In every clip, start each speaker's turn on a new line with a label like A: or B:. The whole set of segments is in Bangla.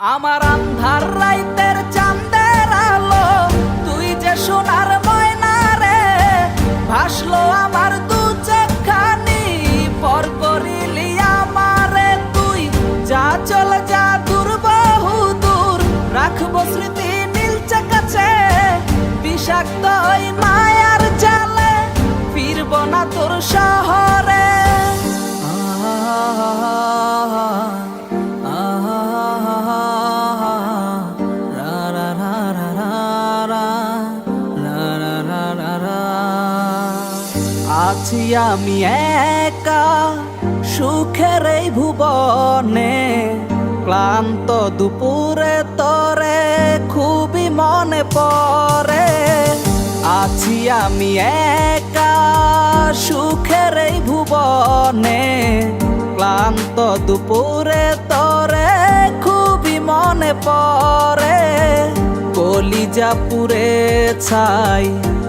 A: আমার আন্ধার রাইতের চাঁদের আলো, তুই যে সোনার ময়না রে, ভাসলো আমার দু চোখখানি পর করিলি আমারে তুই। যা চল, যা দূর, বহু দূর, রাখব স্মৃতি নীলচে কাছে বিষাক্ত আছি আমি একা সুখের এই ভুবনে, ক্লান্ত দুপুরে তরে খুবই মনে পড়ে। আছি আমি একা সুখের এই ভুবনে, ক্লান্ত দুপুরে তরে খুবই মনে পড়ে। কলিজা পুরে ছাই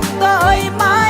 A: বিষাক্ত ওই মায়ার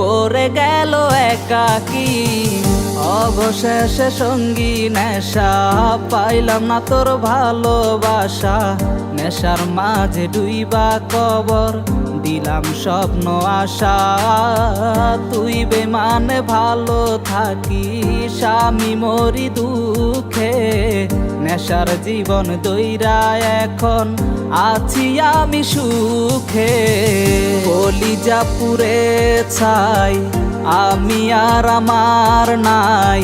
A: করে গেল একাকি। অবশেষে সঙ্গী নেশা পাইলাম না তোর ভালোবাসা। নেশার মাঝে ডুইবা কবর, দিলাম স্বপ্ন আশা। তুই বেমানে ভালো থাকি স্বামী মরি দুঃখে। নেশার জীবন দৈরা এখন আছি আমি সুখে। কলিজা পুরে ছাই, আমি আর আমার নাই।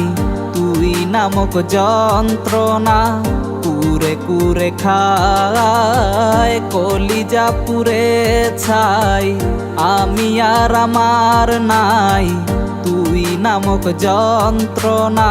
A: তুই নামক যন্ত্রণা কুরে কুরে খায়। কলিজা পুরে ছাই, আমি আর আমার নাই। তুই নামক যন্ত্রণা